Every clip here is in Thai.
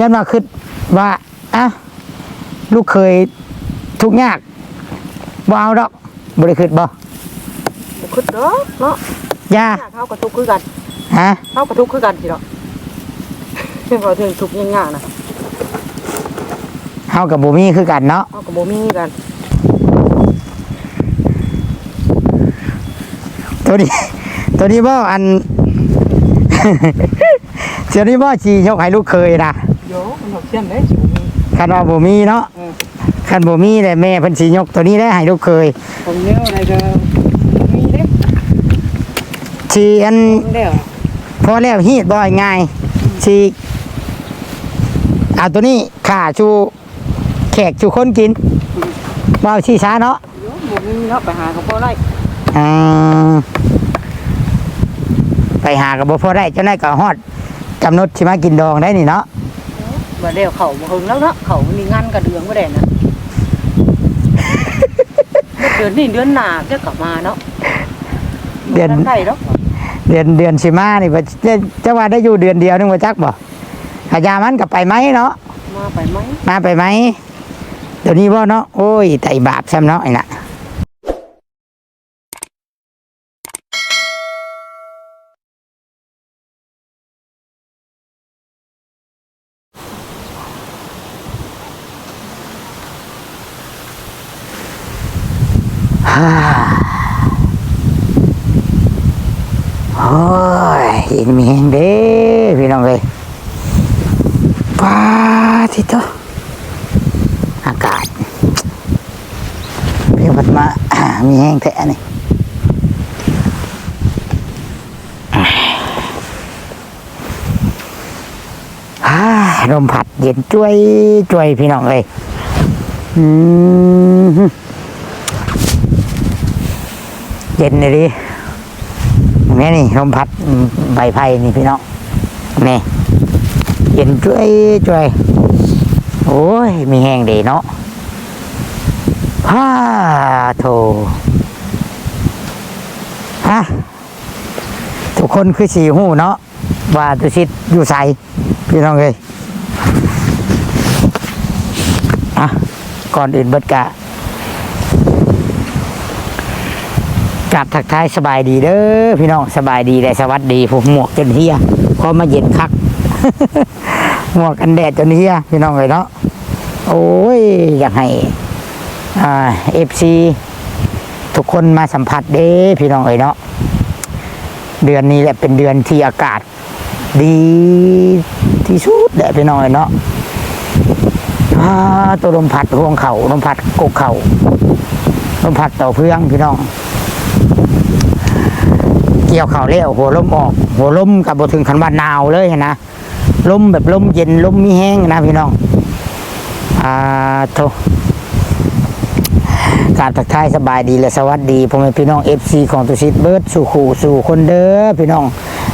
ยันมาคิดว่าอะลูกเคยทุกข์ยากบ่เอาดอกบ่ได้คิดบ่บ่คิดดอกเนาะย่าเฮาก็ทุกข์คือกันฮะเฮาก็ทุกข์คือกันสิเนาะบ่ถึงทุกข์ยากๆนะเฮากับบ่มีคือกันเนาะเฮาก็บ่มีกันตัวนี้ตัวนี้บ่อันเสียนี้บ่สิยกให้ลูกเคยนะโยมัน เฮาเขียนได้สิบ่มีคันว่าบ่มีเนาะเออคันบ่มีแต่แม่เพิ่นสิยกตัวนี้ได้ให้ลูกเคยผมแนวอะไรก็มีเด้สิอันเด้อพอแล้วฮีดบ่ง่ายสิเอาตัวนี้ข่าชูแขกชูคนกินบ่เอาชี้ช้าเนาะ โยบ่มีเนาะไปหาก็บ่ได้อืมไปหากับบ่พอได้เจ้าได้ก็ฮอดกำหนดสิมากินดองได้นี่เนาะ บ่แล้วเขาบ่หึงแล้วเนาะเขามีงานกระเดืองบ่ได้นะเดือนนี้เดือนหน้าจะกลับมาเนาะเดือนบ่ทัได้เนาะเดือนเดือนสิมานี่บ่จะจะว่าได้อยู่เดือนเดียวนึงบ่จักบ่อาญามันก็ไปไหมเนาะมาไปไหมมาไปไหมเดี๋ยวนี้บ่เนาะโอ้ยไตบาปซ้ำเนาะไอ้น่ะฮ่าโอ้ยอินมีแหงเด้ พี่น้องเลยป้าทิโตอากาศเพียงพัดมามีแห้งแท้นี่าลมผัดเย็นจ้วยจ้วยพี่น้องเลยเย็นเลยดิแม่นี่ลมพัดใบไผ่นี่พี่น้อง นี่เย็นจ้วยจ้วยโอ้ย มีแห้งดีเนาะฮ่าโถฮะทุกคนคือสีหูเนาะว่าตุชิดอยู่ใสพี่น้องเลยอะก่อนอื่นเบิดกะ กลับทักทายสบายดีเด้อพี่น้องสบายดีและสวัสดีผมหมวกจนเฮียพราะมาเย็นคัก หมวกกันแดดจนเฮียพี่น้องเลยเนาะโอ้ยอยากให้เอฟซีทุกคนมาสัมผัสเด้พี่น้องเลยเนาะเดือนนี้แหละเป็นเดือนที่อากาศ ดีที่สุดแหละพี่น้องเลยเนาะตัวลมพัดห่วงเขาลมพัดกกเขาลมพัดต่อเพื่องพี่น้อง กี่ยวเข่าเลี้ยวหัวลมออก หัวลมกับบถึงขันว่าหนาวเลยนะลมแบบลมเย็นลมมีแห้งนะพี่น้องอ่าโทการทักทายสบายดีและสวัสดีพ่อแม่พี่น้องเอฟซีของตุสิตเบิร์ดสู่ขู่สู่คนเด้อพี่น้อง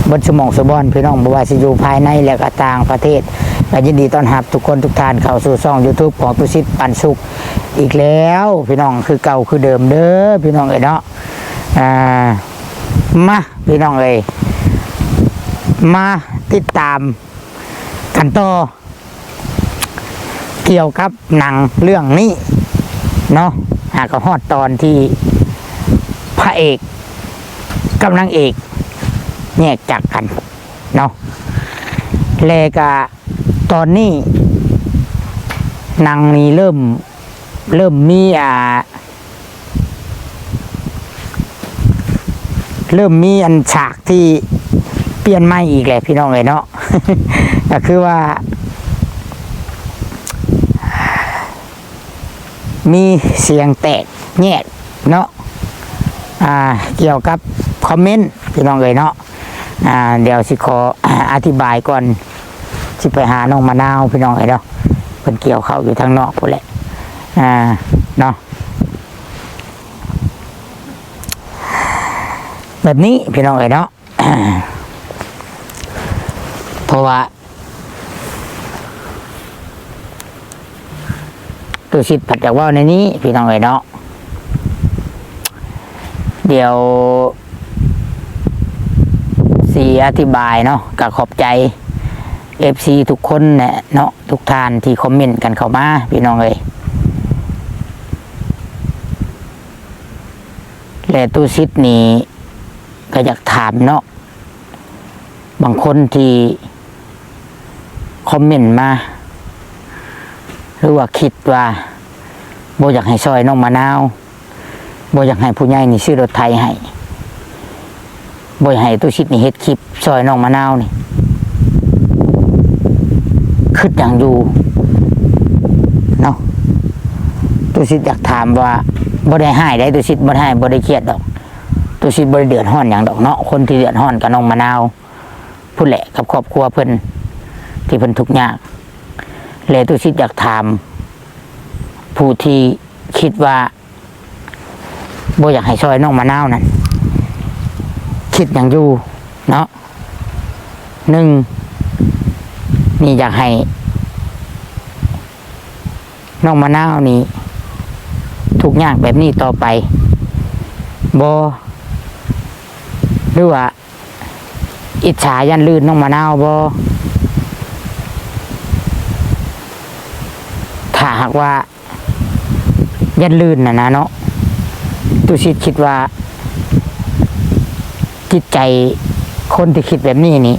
เบิร์ดสมองสบอนพี่น้องบว่าสิอยู่ภายในและก็ต่างประเทศและยินดีต้อนรับทุกคนทุกท่านเข้าสู่ช่อง YouTube ของตุสิตปันสุขอีกแล้ว พี่น้องคือเก่าคือเดิมเด้อพี่น้องเอ้ยเนาะอ่า มาพี่น้องเลยมาติดตามกันต่อเกี่ยวกับหนังเรื่องนี้เนาะหากฮอดตอนที่พระเอกกับนางเอกแยกจากกันเนาะเลกะตอนนี้นางนี้เริ่มเริ่มมีอ่า เริ่มมีอันฉากที่เปลี่ยนใหม่อีกแหละพี่น้องเลยเนาะก็คือว่า มีเสียงแตกแยกเนาะอ่าเกี่ยวกับคอมเมนต์พี่น้องเลยเนาะอ่าเดี๋ยวสิขออธิบายก่อนสิไปหาน้องมะนาวพี่น้องเลยเนาะเพิ่นเกี่ยวเข้าอยู่ทางนอกพูนแหละอ่าเนาะ แบบนี้พี่น้องเอ๋ยเนาะเพราะว่าตัวสิทธิ์ผัดจากว่าในนี้ พี่น้องเอ๋ยเนาะเดี๋ยวสีอธิบายเนาะกับขอบใจเอฟซีทุกคนเนี่ยเนาะทุกท่านที่คอมเมนต์กันเข้ามา พี่น้องเอ้ยและตู้ซิดนี้ ก็อยากถามเนาะบางคนที่คอมเมนต์มา หรือว่าคิดว่าโบอยากให้ซอยน้องมะนาวโบอยากให้ผู้ใหญ่นี่ซื้อรถไทยให้โบอยากให้ตู้ชิดนี่เฮ็ดคลิปซอยน้องมะนาวนี่คิดอย่างอยู่เนาะตู้ชิดอยากถามว่าบ่ได้ให้ได้ตู้ชิดบ่ได้ให้บ่ได้เครียดดอก ตู้ชิดบ่ได้เดือดร้อนอย่างดอกเนาะคนที่เดือดร้อนกับน้องมะนาวผู้แหละกับครอบครัวเพิ่นที่เพิ่นทุกข์ยากเลยตุชิอยากถาม ผู้ที่คิดว่าบ่อยากให้ซอยน้องมะนาวนั่นคิดอย่างอยู่เนาะหนึ่งนี่อยากให้น้องมะนาวนี่ทุกยางแบบนี้ต่อไปบ หรือว่า อิจฉายันลื่นน้องมะนาวบถ้าหากว่า ยันลื่นนะนะเนาะตุชิตคิดว่า จิตใจคนที่คิดแบบนี้นี่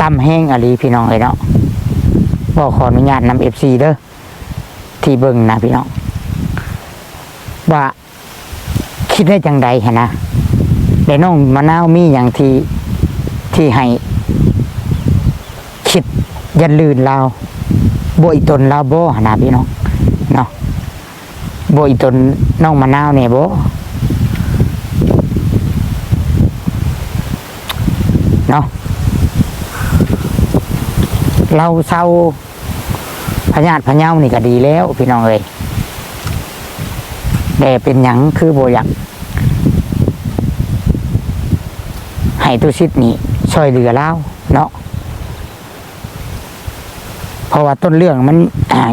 ต่ำแห้งอะไรพี่น้องเลยเนาะบอกขออนุญาตนำเอฟซีเด้อที่เบิ่งนะพี่น้องว่า คิดได้จังใดฮะนะแต่น้องมะนาวมีอย่างที่ที่ให้ คิดยันลื่นเราโบอีตนเราโบหนาพี่น้องเนาะโบอีตนน้องมะนาวเนี่ยโบเนาะเราเศร้าพญาติพญานี่ก็ดีแล้ว พี่น้องเอ้ยแต่เป็นหยังคือโบอยาก ให้ตุชิดนี่ช่วยเหลือเล่าเนาะเพราะว่าต้นเรื่องมัน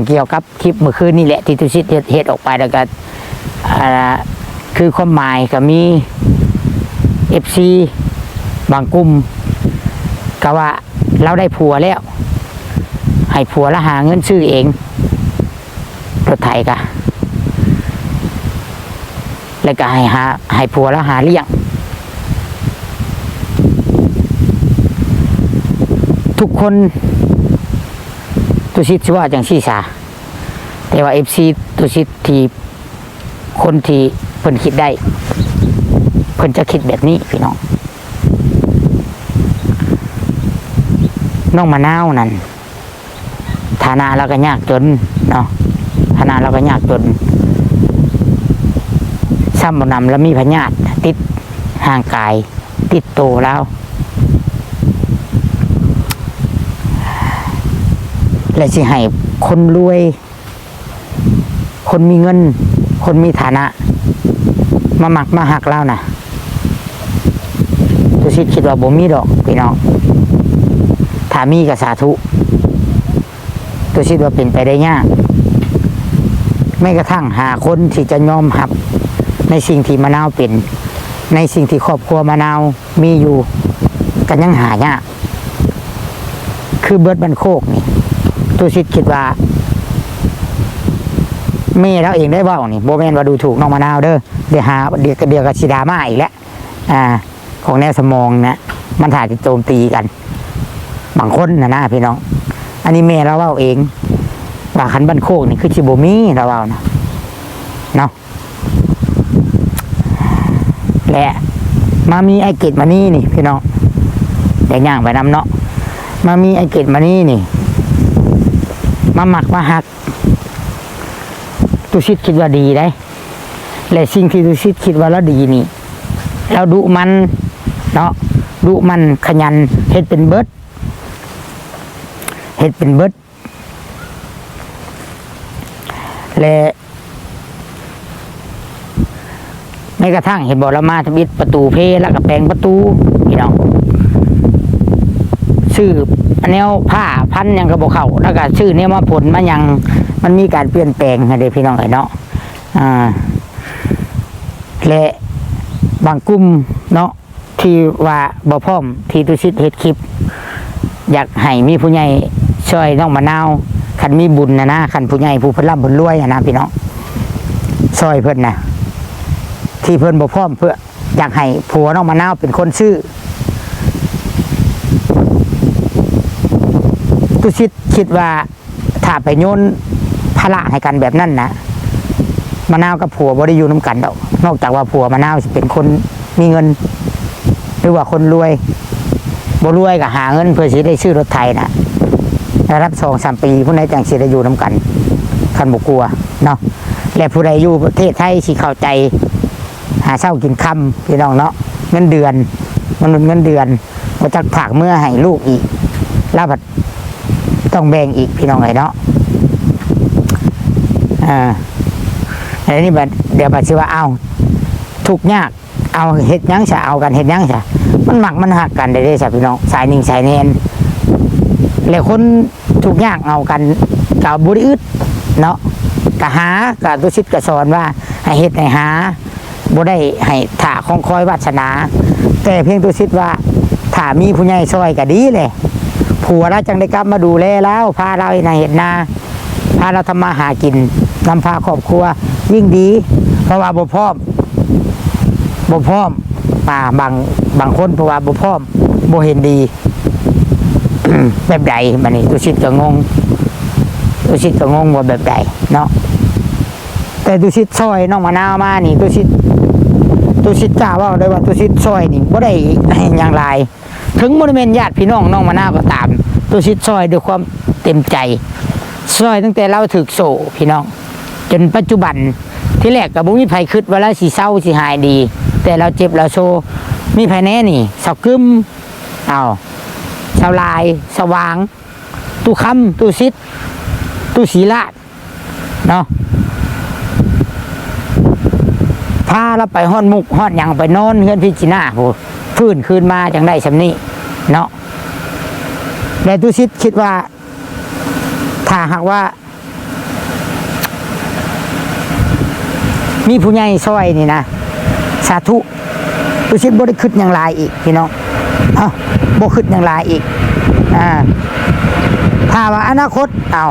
เกี่ยวกับคลิปเมื่อคืนนี่แหละที่ทุชิดเฮ็ดออกไปแล้วก็คือความหมายก็มีเอฟซีบางกลุ่มก็ว่าเราได้ผัวแล้ว ให้ผัวล้วหาเงินซื้อเองรถไถกะแล้วก็ให้หาให้ผัวล้วหาเลี้ยง ทุกคนตุชิตชื่อว่าจังซี่สาแต่ว่าเอฟซีตุชิตที่คนที่เพิ่นคิดได้ เพิ่นจะคิดแบบนี้พี่น้องน้องมะนาวนั่นฐานะเราก็ยากจนเนาะฐานะเราก็ยากจนซ้ำบนำแล้วมีพญาติติดห่างกาย ติดโตแล้ว และสิให้คนรวย คนมีเงิน คนมีฐานะ มาหมักมาหักเล่านะตุชิดคิดว่าบ่มีดอกพี่น้องถ้ามีก็สาธุตุชิดว่าเป็นไปได้ยากไม่กระทั่งหาคนที่จะยอมหับ ในสิ่งที่มะนาวเป็น ในสิ่งที่ครอบครัวมะนาวมีอยู่กันยังหายากคือเบิร์ดบันโคกนี่ ตุชิตคิดว่าแม่เราเองได้เว่านี่โบแมนว่าดูถูกน้องมะนาวเด้อเดี๋ยวหาเดี๋ยวเดี๋ยวกับชิดามาอีกแล้วอ่า ของแนวสมองนะมันถ่ายจะโจมตีกัน บางคนนะนะพี่น้อง อันนี้แม่เราเว่าเองว่าขันบันโคกนี่คือชิโบมีเราเว่านะเนาะและมามีไอเกตมานี่นี่ พี่น้องเดี๋ยวย่างไปน้ำเนาะมามีไอเกตมานี่นี่ มาหมักมาหักตุชิตคิดว่าดีได้ และสิ่งที่ตุชิตคิดว่าเราดีนี่เราดุมันเนาะดุมันขยันเฮ็ดเป็นเบิดเฮ็ดเป็นเบิดและไม่กระทั่งเห็นบอกเรามาทบิดประตูเพแล้วก็แปลงประตูพี่น้องชื่อแนวผ้า พันยังกระบอกเขาแล้วก็ชื่อเนี่ยมาผลมายังมันมีการเปลี่ยนแปลงให้ได้พี่น้องไอ้เนาะอ่าและบางกลุ่มเนาะที่ว่าบ่พร้อมที่ตุชิตเฮ็ดคลิป อยากให้มีผู้ใหญ่ช่วยน้องมะนาวคันมีบุญนะนะคันผู้ใหญ่ผู้เพิ่นร่ำเพิ่นรวยอะนะพี่น้องช่วยเพิ่นนะที่เพิ่นบ่พร้อมเพื่ออยากให้ผัวน้องมะนาวเป็นคนซื้อ ตุชิตคิดว่าถ้าไปโยนภาระให้กันแบบนั้นนะมะนาวกับผัวบ่ได้อยู่นํกันดอกนอกจากว่าผัวมะนาวเป็นคนมีเงิน หรือว่าคนรวยบ่รวยก็หาเงินเพื่อสิได้ซื้อรถไถนะแล้รับสองสามปีผู้ใดจังสิได้อยู่น้ำกันคันบ่กลัวเนาะและผู้ใดอยู่ประเทศไทยสิเข้าใจ หาเช้ากินคำพี่น้องเนาะเงินเดือนมนุษย์เงินเดือนบ่จักผากเมื่อให้ลูกอีกแล้วบัด ต้องแบ่งอีกพี่น้องเอ้เนาะอ่าแล้วนี่บัดเดี๋ยวบัดสิว่าเอาทุกยากเอาเฮ็ดยังซะเอากันเฮ็ดยังซะมันหมักมันหักกันได้เด้สัพี่น้องสายหนึ่งสายแนนแล้วคนทุกยางเอากันกับบุริอึดเนาะกะหากะตุชิตกะสอนว่าให้เฮ็ดให้หาบ่ได้ให้ถ่าของคอยวาสนา แต่เพียงตุชิตว่าถ้ามีผู้ใหญ่ซอยก็ดีเลย ผัวเราจังได้กลับมาดูแลแล้วพาเราในเห็นนาพาเราทำมาหากินนำพาครอบครัว ยิ่งดี เพราะว่าบ่พร้อมบ่พร้อมอ่าบางบางคนเพราะว่าบ่พร้อมบ่เห็นดี แบบใดบัดนี้ตุชิตก็งงตุชิตก็งงว่าแบบใดเนาะแต่ตุชิตซอยน้องมะนาวมานี่ตุชิตตุชิตกล้าว่าได้ว่าตุชิตซอยนี่บ่ได้อย่างไร ถึงบ่ได้แม่นญาติพี่น้องน้องมะนาวก็ตามตุชิตซอยด้วยความเต็มใจ ซอยตั้งแต่เราถึกโซพี่น้อง จนปัจจุบันที่แรกกับบุมีไผคิดว่าเราสิเศร้าสิหายดี แต่เราเจ็บเราโชว์มีไผแน่นี่เสากึมเอาชาวลาย สว่าง ตู้คำตู้ซิดตู้สีลาดเนาะพาเราไปห้อนมุกห้อนยังไปนอนเฮือนพิจินาผู้ฟื้นคืนมาจังได้สำนี้ เนาะแต่ตู้ซิดคิดว่า ถ้าหากว่า มีผู้ใหญ่ซอยนี่นะ สาธุตุชิตบ่ได้ขึ้นอย่างไรอีกพี่น้องเอ้าบ่ขึ้นอย่างไรอีกอ่าถ้าว่าอนาคตเอา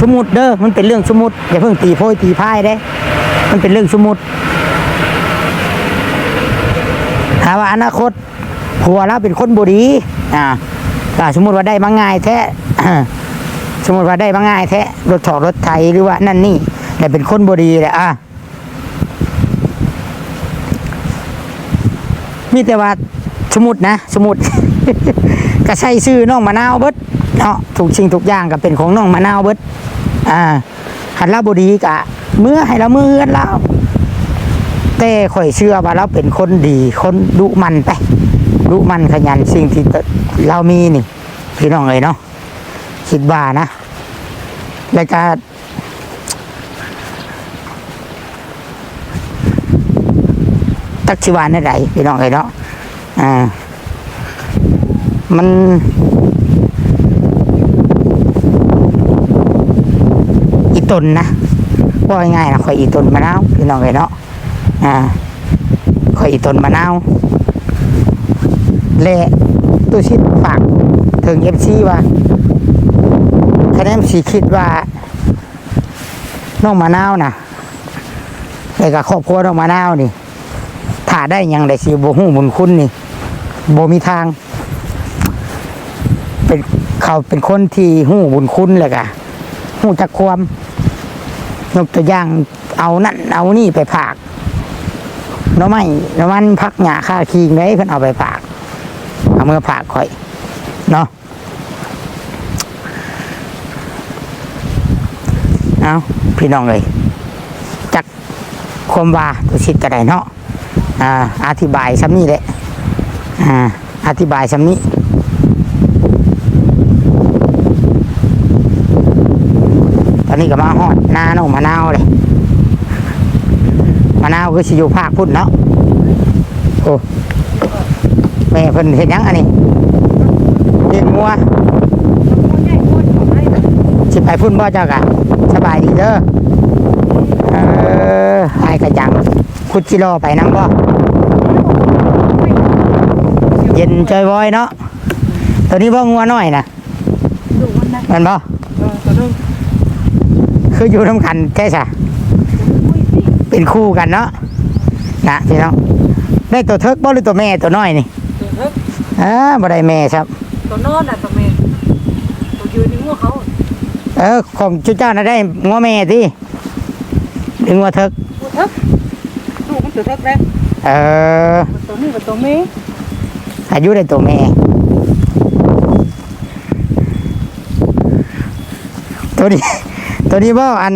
สมมุติเด้อมันเป็นเรื่องสมมุติอย่าเพิ่งตีโพยตีพายเด้ มันเป็นเรื่องสมมุ ถ้าว่าอนาคตผัวเราเป็นคนบุรีอ่าก็สมมุติว่าได้มาง่ายแท้สมมติว่าได้มาง่ายแท้รถถอรถไทยหรือว่านั่นนี่แต่เป็นคนบดีแหละอะมีแต่ว่าสมมุดนะสมมุดก็ใช้ซื้อน้องมะนาวเบิดเนาะถูกชิงทุกอย่างก็เป็นของน้องมะนาวเบิดอ่าหันลาบดีกะเมื่อให้เราเมื่อเฮือนแล้ว แต่ข่อยเชื่อว่าเราเป็นคนดี คนดุมันไปดุมันขยันสิ่งที่เรามีนี่พี่น้องเลยเนาะคิดว่านะแล้วก็ตักชิวานได้ไรพี่น้องเอ้ยเนาะ อ่า มัน อีตนนะว่าง่ายนะคอยอีตนมะนาวพี่น้องเอ้ยเนาะ อ่าคอยอีตนมะนาวและตู้ชิดฝากถึงเอฟซีว่าคะแนนสีคิดว่าน้องมะนาวนะแต่กับครอบครัวน้องมะนาวนี่ถ้าได้ยังได้สีบหูบุญคุณนี่โบมีทาง เป็นเขาเป็นคนที่หูบุญคุณเลยกะหูจักความยกตัวอย่างเอานั่นเอานี่ไปผ่า น้อไม่น้อมันพักหยาค่าคิงได้เพิ่นเอาไปผาก เอามือผากค่อย เนาะเอาพี่น้องเลยจักความว่าตัวชิดกระไดเนาะอ่าอธิบายซ้ำนี้แหละอ่าอธิบายซ้ำนี้ตอนนี้ก็มาฮอดหน้าน้องมะนาวเลย นาวคือสิอยู่ภาคพุ่นเนาะโอ้แม่เพิ่นเห็นยังอันนี้เห็นงัวสิไปพุ่นบ่เจ้ากะสบายดีเด้อเออไอ้กระจังคุดจิโลไปน้ำบ่ย็นจอยวอยเนาะตัวนี้บ่งัวน้อยนะดูมันนะแมันบ่เออตัวนึงคืออยู่น้ำกันแค่ซะอุ้ยพี่ เป็นคู่กันเนาะนะพี่น้องได้ตัวเทิกบ่หรือตัวแม่ตัวน้อยนี่ตัวเล็กอ่าบ่ได้แม่ครับ ตัวนอนน่ะตัวเมย์ตัวยืนในหัวเขาเออของจุเจ้าน่ะได้งัวแม่ที่หรืองัวเทิกตัวเท็กดูมันตัวเท็กเลยเออตัวนี้กับตัวเมย์อายุได้ตัวแม่ตัวนี้ตัวนี้บ่อัน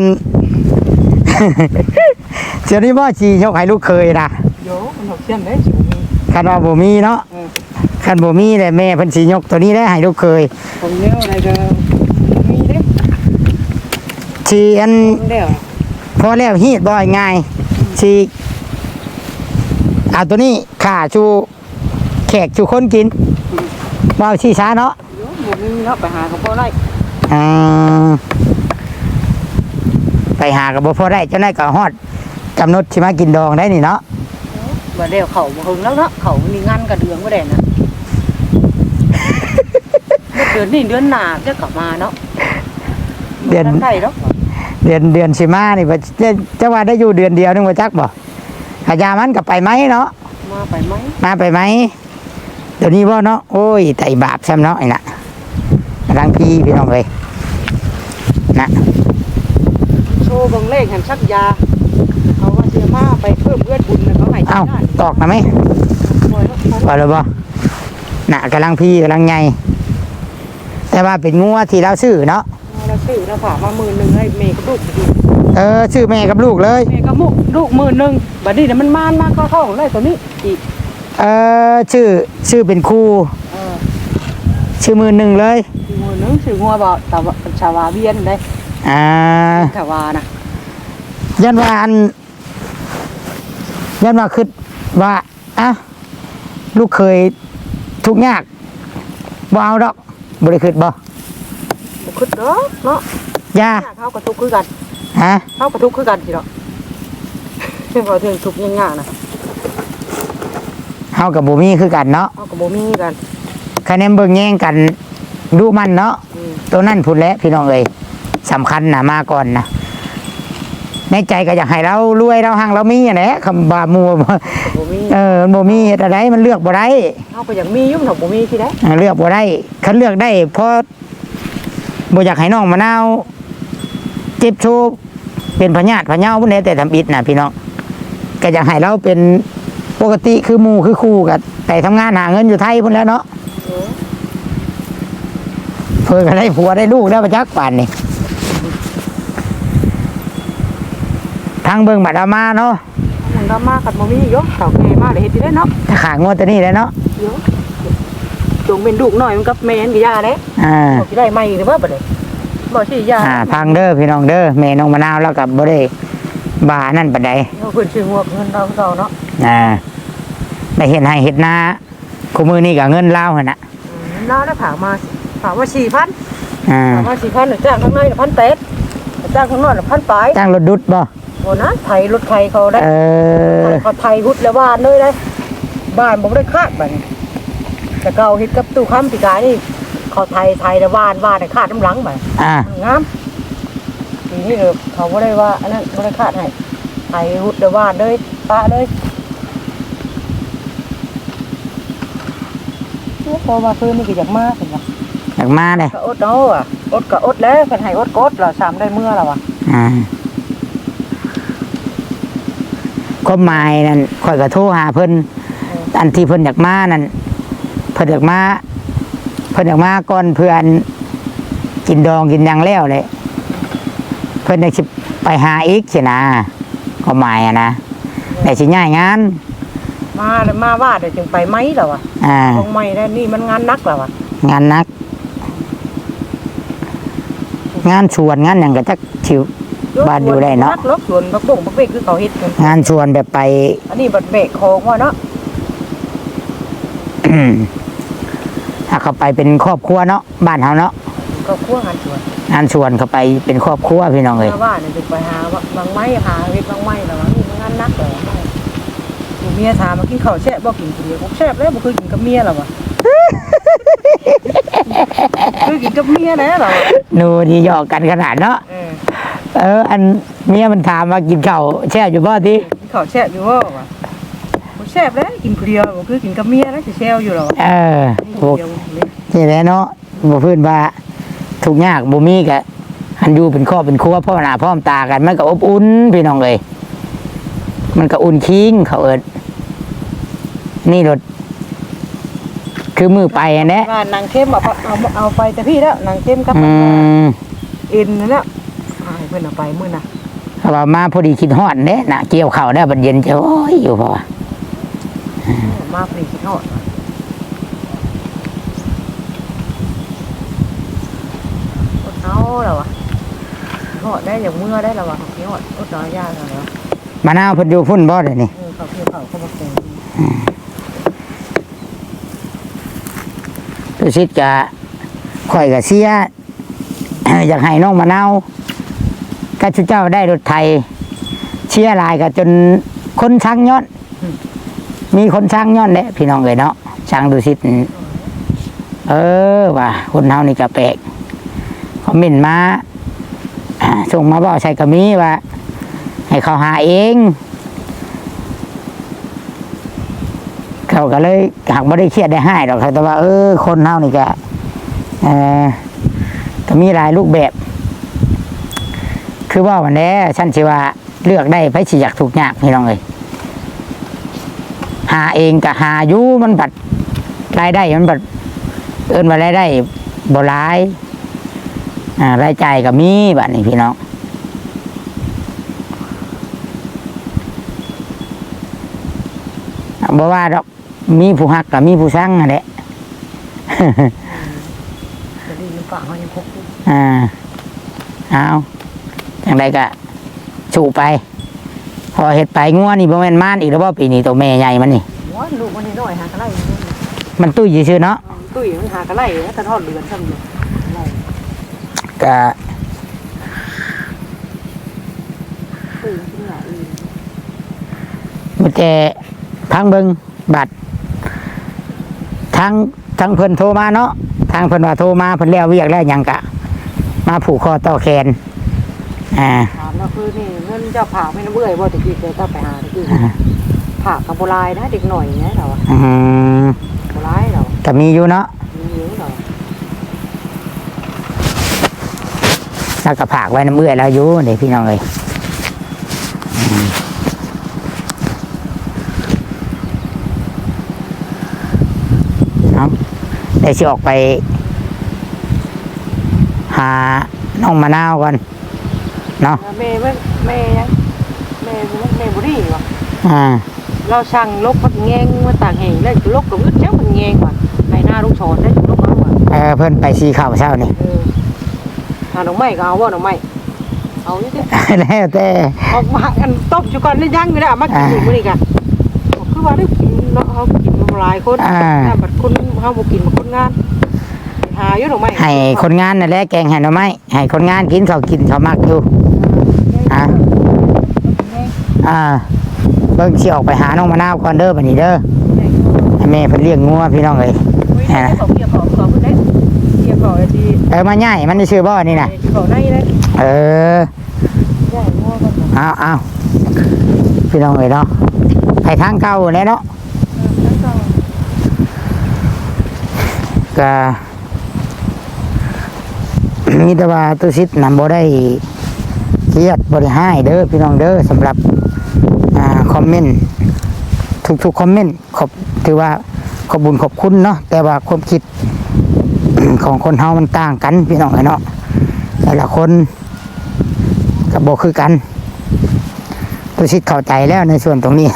เดี๋ยวนี้บ่ชียกให้ลูกเคยนะโยมันหกเส้นเลยสิบมีคันว่าบ่มีเนาะเออคันบ่มีแต่แม่เพิ่นสิยกตัวนี้ได้ให้ลูกเคยผมเลี้ยวอะไรก็มีเด้ชีอันผมเลี้ยวพอแล้วฮีดบ่ง่ายชีเอาตัวนี้ข่าชูแขกชูคนกินบ่เอาชีช้าเนาะโยผมมีเนาะไปหาเขาพ่อไล่อืมไปหากับบ่พอได้เจ้าได้ก็ฮอด กำหนดที่มากินดองได้นี่เนาะบ่เลี้ยวเขาบ่หึงแล้วเนาะเขานี่งานกระเดืองบ่ได้นะเดือนนี้เดือนหน้าจะกลับมาเนาะเดือนได้เนาะเดือนเดือนสิมานี่ว่าจะจะว่าได้อยู่เดือนเดียวนึงว่าจักบ่ขายามันก็ไปไหมเนาะมาไปไหมมาไปไหมเดี๋ยวนี้บ่เนาะโอ้ยไต่บาปซ้ำเนาะไอ้น่ะกำลังพี่พี่น้องเลยนะโชว์เบางเลขหันชักยาเขาว่าเสียมา ไปเพิ่มเลือดบุญนะเขาให้เอ้าตอกนะไหมปล่อยแล้วเขาว่าเลยบ่น่ะกำลังพี่กำลังไงแต่ว่าเป็นงัวที่เราซื้อเนาะเราซื้อเราฝากมาหมื่นหนึ่งให้เมย์กับลูกไปดูเออซื้อแม่กับลูกเลยเมย์กับมุกลูกหมื่นหนึ่งบัดนี้เนี่ยมันมานมากเข้าท้องเลยตัวนี้อีกเออชื่อชื่อเป็นครูเออชื่อมือหนึ่งเลยหมื่นหนึ่งซื้องัวบ่ตาวาชาวาเวียนได้อ่าชาวานะยันว่าอัน ยันว่าคือว่าอะลูกเคยทุกข์ยากบ่เอาดอกบริคืดบ่บุคึดเนาะเนาะยาเขากระทุกข์คือกันฮะเขากระทุกข์คือกันสิเนาะพอถึงทุกข์ยากๆนะเฮากับบ่มีคือกันเนาะเขากับโบมีกันคะแนนเบิ่งแย่งกันดูมันเนาะอืมตัวนั่นพูดแล้วพี่น้องเอ้ยสำคัญนะมาก่อนนะ ในใจก็อยากให้เรารวยเราหังเรามีอะแหละคำบามัวกับโบมีเออมันบ่มีเฮ็ดอะไรมันเลือกบ่ได้เขาก็ยังมีอยุ่งหนอกโบมีที่ได้เลือกบ่ได้คันเลือกได้เพราะบ่อยากให้น้องมะนาวเจ็บโชว์เป็นพญาติพะเยาพุ่นแหละแต่ทำอิฐน่ะพี่น้องก็อยากให้เราเป็นปกติคือหมู่คือคู่กันแต่ทำงานหาเงินอยู่ไทยพุ่นแหล้วเนาะเออเพิ่นก็ได้ผัวได้ลูกได้ประจักษ์ป่านนี่ ทางเบิ่งบัดเอามาเนาะมึงก็มากันโบมีเยอะเขาแก่มาเลยเฮ็ดที่ได้เนาะถ้าขางวดตัวนี้แล้วเนาะเยอะจงเป็นดุกหน่อยมันกับแมนกับยาเด้อ่าบอกสิได้ไหมหรือว่าบ่ได้บ่สิยาอ่าพังเด้อพี่น้องเด้อแม่น้องมะนาวแล้วกับบ่ได้บานั่นปานใดเอาเพิ่นสิหัวเงินเราเราเนาะอ่าได้เห็นให้เห็ดนาคู่มือนี่กับเงินเล่าวหั่นน่ะอืมเราได้ผ่ามาผ่าว่า4,000 อ่าผ่ามา4,000น่ะจ้างข้างในน่ะ1,800จ้างข้างนอกน่ะ1,000ปลายจ้างรถดุดบ่ โอ้นะไทยรถไทยเขาได้เออเขาไทยพุทธแล้วบ้านเลยได้บ้านบ่ได้คาดบัดนี้แต่เก่าเฮ็ดกับตู้ค้ำปีกายนี่เขาไทยไทยแล้วบ้านบ้านได้คาดน้ำหลังบัดอ่างามปีนี้เออเขาบ่ได้ว่าอันนั้นบ่ได้คาดให้ไทยพุทธแล้วบ้านเลยปะเลยโอ้พอมาซื้อนี่ก็อยากมาสิว่ะอยากมาเลยก็อดเอาอะอดก็อดแล้วเพิ่นให้อดก็อดแล้วสามได้เมื่อแล้วอะอ่า ความหมายนั่นข่อยก็โทรหาเพิ่นอันที่เพิ่นอยากมานั่นเพิ่นอยากมาเพิ่นอยากมาก่อนเพื่อนกินดองกินหยังแล้วเลยเพิ่นอยากสิไปหาอีกสินะความหมายอะนะแต่สิง่ายงานมาแล้วมาว่าเดี๋ยวจึงไปไหมแล้วอะอ่าลงไม่ได้นี่มันงานนักแล้วอะงานนัก งานชวนงานอย่างก็จักชิว บ้านอยู่ได้เนาะนักรถสวนบักบ่งบักเบกคือเขาเฮ็ดกันงานชวนแบบไป อันนี้บัดเบกของว่าเนาะถ้าเขาไปเป็นครอบครัวเนาะบ้านเฮาเนาะก็คั่วงานสวนงานชวนเขาไปเป็นครอบครัวพี่น้องเลยมาว่าเนี่ยจึงไปหาว่าบางไม้หาเฮ็ดบางไม้แล้วว่านี่มันงานนักแล้วอยู่เมียถามมากินข้าวแซ่บบ่กินคนเดียวบ่แซ่บแล้วบ่เคยกินกับเมียแล้วว่ะคือกินกับเมียนะเราหนูนี่หยอกกันขนาดเนาะ เออ เออ อันเมียมันถามว่ากินข้าวแช่อยู่บ่ที่กินข้าวแซ่บอยู่ว่าวะบ่แซ่บแล้วกินผู้เดียวบ่คือกินกับเมียแล้วสิแซวอยู่หรอเออนี่โอ้เดียวนี่นี่แหละเนาะบ่พื้นว่าทุกข์ยากบ่มีก็อันอยู่เป็นครอบเป็นครัวพ่อหน้าพ่อมตากัน มันก็อบอุ่นพี่น้องเอ้ยมันก็อุ่นคิงเขาเอิ้นนี่รถคือมือไปอันเนี้ยว่านางเข้มเอาเอาเอาไปแต่พี่แล้วนางเข้มกับอืมเอ็นนั่นแหละอ่าให้เพิ่นเอาไปมื้อน่ะเขาว่ามาพอดีคิดฮอดเด้น่ะเกี่ยวข้าวได้บัดเย็นจะโอ้ยอยู่พอวะมาปรีคิดฮอดอดเอาแล้ววะฮอดได้อย่างเมื่อได้แล้ววะคิดฮอดอดเอายากแล้ววะมะนาวเพิ่นอยู่พุ่นบ่เดี๋ยวนี้เออเขาเกี่ยวเขาเขามาปรุงตุสิทธิ์ก็ข่อยก็เสียอยากให้น้องมะนาว ก็ชุเจ้าได้รถไทย เชียร์ลายก็จนคนช้างย้อน มีคนช้างย้อนเด้พี่น้องเอ้ยเนาะช้างดุสิตเออว่าคนเฮานี่ก็แปลกคอมเมนต์มาอ่าส่งมาบอกใส่กระมีว่า ให้เขาหาเอง เขาก็เลยหากไม่ได้เครียดได้ให้หรอกแต่ว่า เออ คนเฮานี่ก็เออก็มีหลายรูปแบบ คือว่าวันนี้ฉันสิว่าเลือกได้ไผสิอยากถูกยากพี่น้องเอ้ยหาเองก็หาอยู่มันบัดรายได้มันบัดเอินมารายได้บ่หลายอ่ารายจ่ายก็มีบัดนี้พี่น้องบ่ว่าดอกมีผู้ฮักกับมีผู้สั่งนั่นแหละจะดีมันปากเขายังคกอยู่อ่าเอา อย่างไรก็สูไป พอเห็ดไปงัวนี่บ่แม่นม่านอีกแล้วบ่ปีนี้ตัวแม่ใหญ่มันนี่ว้าลูกมันนี่น้อยหากระไรมันตุ้ยซื่อๆเนาะตุ้ยมันหากระไรแล้วแต่ทอดเรือนซ้ำอยู่ไรก็ตุ้ยมันหลายอีกมันแต่ทางเบิงบัตรทางทางเพิ่นโทรมาเนาะทางเพิ่นว่าโทรมาเพิ่นแล้วเวียกแล้วหยังกะ มาผูกคอต่อแขน อ่าถามเราคือนี่เงินเจ้าผ่าไม่น้ำเบื่อยบ่ตะกี้เคยต้องไปหาตะกี้อ่าผ่ากับโบราณนะเด็กหน่อยเนี่ยเราอะอืมโบราณเราก็มีอยู่เนาะมีเยอะเราแล้วก็ผากไว้น้ำเอื้อยแล้วอยู่นี่พี่น้องเอ้ยอืมเอาได้สิออกไป หาน้องมะนาวก่อน เนาะแม่แม่แม่ยังแม่แม่บุรีวะอ่าเราสั่งลกมันแงงมาต่างแห่งแล้วลกกับอึดเจ้ามันแงงว่ะให้หน้าลูกชอนได้ลกเอาว่ะเออเพิ่นไปซีข้าวเช้านี่เออหาดอกไม้ก็เอาว่าดอกไม้เอานี่ดิแล้วแต่ออกมากันต้มจุก่อนนี่ย่างอยู่แล้วเอามากินอีกมื้อนี้กันคือว่าได้กินเนาะเฮากินมาหลายคนอ่าถ้าบัดคนเฮาบ่กินบ่คนงาน หาอยู่ดอกไม้ให้คนงานนั่นแหละแกงให้หน่อไม้ให้คนงานกินเขากินเขามักอยู่อ่าอ่าเบิ่งสิออกไปหาน้องมะนาวก่อนเด้อบัดนี้เด้อให้แม่เพิ่นเลี้ยงงัวพี่น้องเอ้ยอ่าเขาเกี่ยวของเขาเพิ่นได้เกี่ยวของไอ้ที่เออมาใหญ่มันได้ชื่อบ่นี่น่ะไอ้ที่เขาได้เลยเออใหญ่งัวกันเนาะเอาเอาพี่น้องเอ้ยเนาะไปทางเก่าแน่เนาะแล้วก็ก็ มีแต่ว่าตุสิทธิ์นำบ่ได้เครียดบ่ได้ให้เด้อพี่น้องเด้อสำหรับอ่าคอมเมนต์ทุกๆคอมเมนต์ขอบถือว่าขอบบุญขอบคุณเนาะแต่ว่าความคิดของคนเฮามันต่างกันพี่น้องเนาะแต่ละคนก็บ่คือกันตุสิทธิ์เข้าใจแล้วในส่วนตรงนี้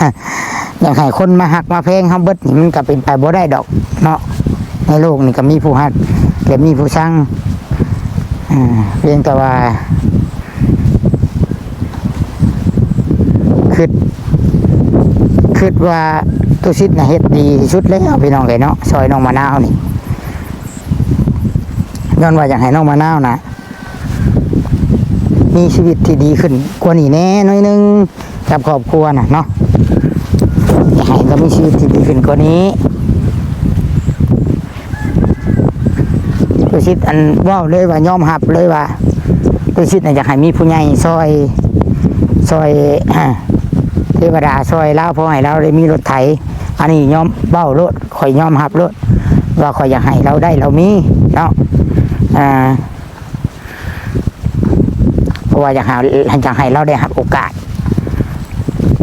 อยากให้คนมาหักมาเพลงเฮาเบิดนี่มันก็เป็นไปบ่ได้ดอกเนาะในโลกนี่ก็มีผู้หักและมีผู้ชังอ่า เพียงแต่ว่าคือคือว่าตุสิทธิ์น่ะเฮ็ดดีที่สุดแล้วพี่น้องเลยเนาะซอยน้องมะนาวนี่ย้อนว่าอยากให้น้องมะนาวนะมีชีวิตที่ดีขึ้นกว่านี้แน่น้อยนึงกับครอบครัวนะเนาะอยากให้ก็มีชีวิตที่ดีขึ้นกว่านี้ ตัวชิดอันว่าเลยว่ายอมรับเลยว่า ตัวชิดน่ะอยากให้มีผู้ใหญ่ซอยซอยเทวดาซอยเล่าเพราะให้เราได้มีรถไถ อันนี้ยอมเบ้ารถข่อยยอมรับรถว่าข่อยอยากให้เราได้เรามีเนาะอ่าเพราะว่าอยากหาอยากให้เราได้รับโอกาส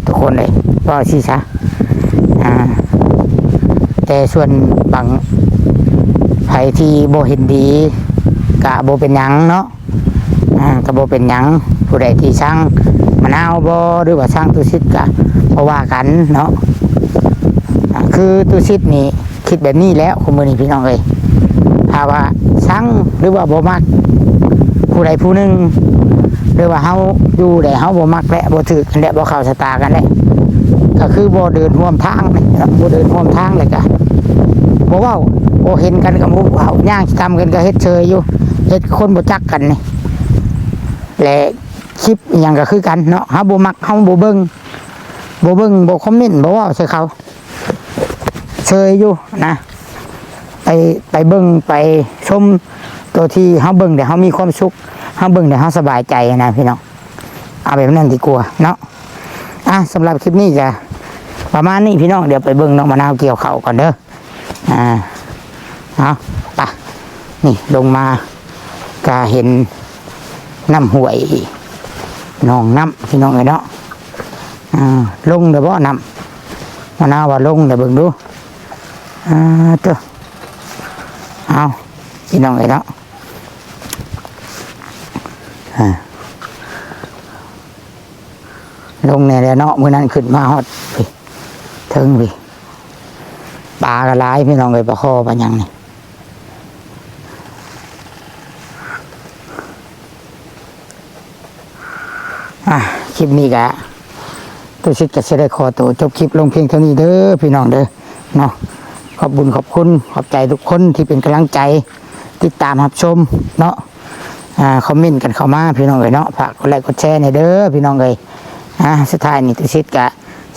ทุกคนเลยว่าสิซะอ่าแต่ส่วนบาง ไผที่โบเห็นดีกะโบเป็นหยังเนาะอ่ากะโบเป็นหยังผู้ใดที่สร้างมะนาวบหรือว่าสร้างตุสิตกะเพราะว่ากันเนาะอ่าคือตุสิตนี่คิดแบบนี้แล้วคุณมือนี่พี่น้องเลยถ้าว่าสร้างหรือว่าโบมักผู้ใดผู้หนึ่งหรือว่าเฮาอยู่แต่เฮาบ่มักและบ่ถือกันและบ่เข้าสตากันและก็คือบ่เดินร่วมทางเนาะบ่เดินร่วมทางเลยก็บ่เว้า บ่เห็นกันกับบ่เว้าย่างทำกันก็เฮ็ดเชยอยู่เฮ็ดคนบ่จักกันนี่และคลิปอหยังก็คือกันเนาะเฮาบ่มักเฮาบ่เบิ่งบ่เบิ่งบ่คอมเมนต์บ่ว้าใส่เขาเชยอยู่นะ ไปไปเบิ่งไปชมตัวที่เฮาเบิ่งเดี๋ยวเฮามีความสุขเฮาเบิ่งเดี๋ยวเฮาสบายใจนะพี่น้องเอาแบบนั้นดีกว่าเนาะอะสำหรับคลิปนี้จะประมาณนี้พี่น้องเดี๋ยวไปเบิ่งน้องมะนาวเกี่ยวเขาก่อนเด้ออ่า เอาปะนี่ลงมาก็เห็นน้ำห่วยหนองน้ำพี่น้องเอ้เนาะอ่าลงเดี๋ยวบ่น้ำมะนาวว่าลงเดี๋ยวเบิ่งดูอ่าเตัวเอาพี่น้องเอ้เนาะอ่าลงเนี่ยแล้วเนาะมื้อนั้นขึ้นมาฮอดพี่ถึงพี่ปลากระไรพี่น้องเลยปลาคอปลาหยังนี่ คลิปนี้กะตัวชิดก็จะได้ขอตัวจบคลิปลงเพียงเท่านี้เด้อพี่น้องเด้อเนาะขอบบุญขอบคุณขอบใจทุกคนที่เป็นกำลังใจติดตามรับชมเนาะอ่าคอมเมนต์กันเข้ามาพี่น้องเลยเนาะฝากกดไลค์กดแชร์ในอยเด้อพี่น้องเลยอ่าสุดท้ายนี่ตัวชิดกะ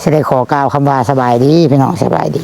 จะได้ขอกล่าวคำว่าสบายดีพี่น้องสบายดี